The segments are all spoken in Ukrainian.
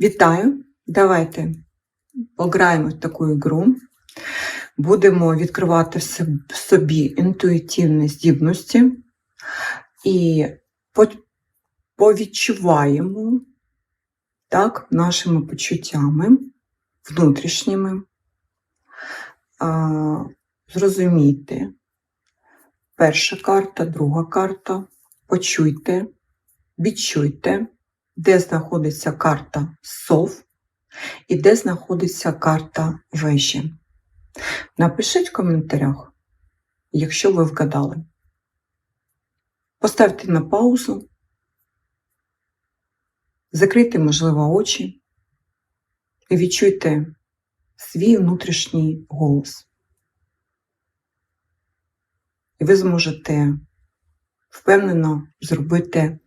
Вітаю! Давайте пограємо в таку ігру. Будемо відкривати в собі інтуїтивні здібності і повідчуваємо так, нашими почуттями внутрішніми, а, зрозуміти. Перша карта, друга карта. Почуйте, відчуйте, де знаходиться карта сов і де знаходиться карта вежі. Напишіть в коментарях, якщо ви вгадали. Поставте на паузу, закрийте, можливо, очі і відчуйте свій внутрішній голос. І ви зможете впевнено зробити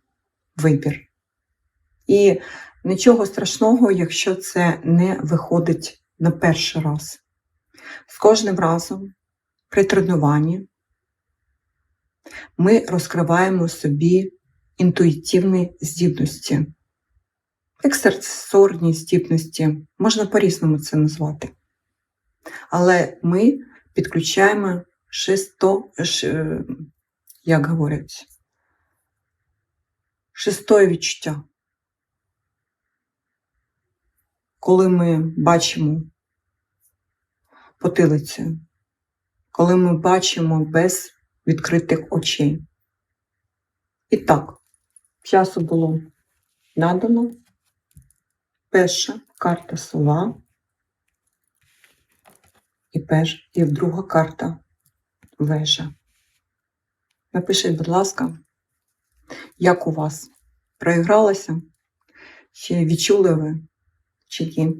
вибір. І нічого страшного, якщо це не виходить на перший раз. З кожним разом при тренуванні ми розкриваємо собі інтуїтивні здібності, екстрасенсорні здібності, можна по-різному це назвати. Але ми підключаємо шесто, ш- як говорять, шестое відчуття. Коли ми бачимо потилицю, коли ми бачимо без відкритих очей. І так, часу було надано. Перша карта сова. І, перш, і друга карта вежа. Напишіть, будь ласка, як у вас проігралося? Чи відчули ви, чи ні?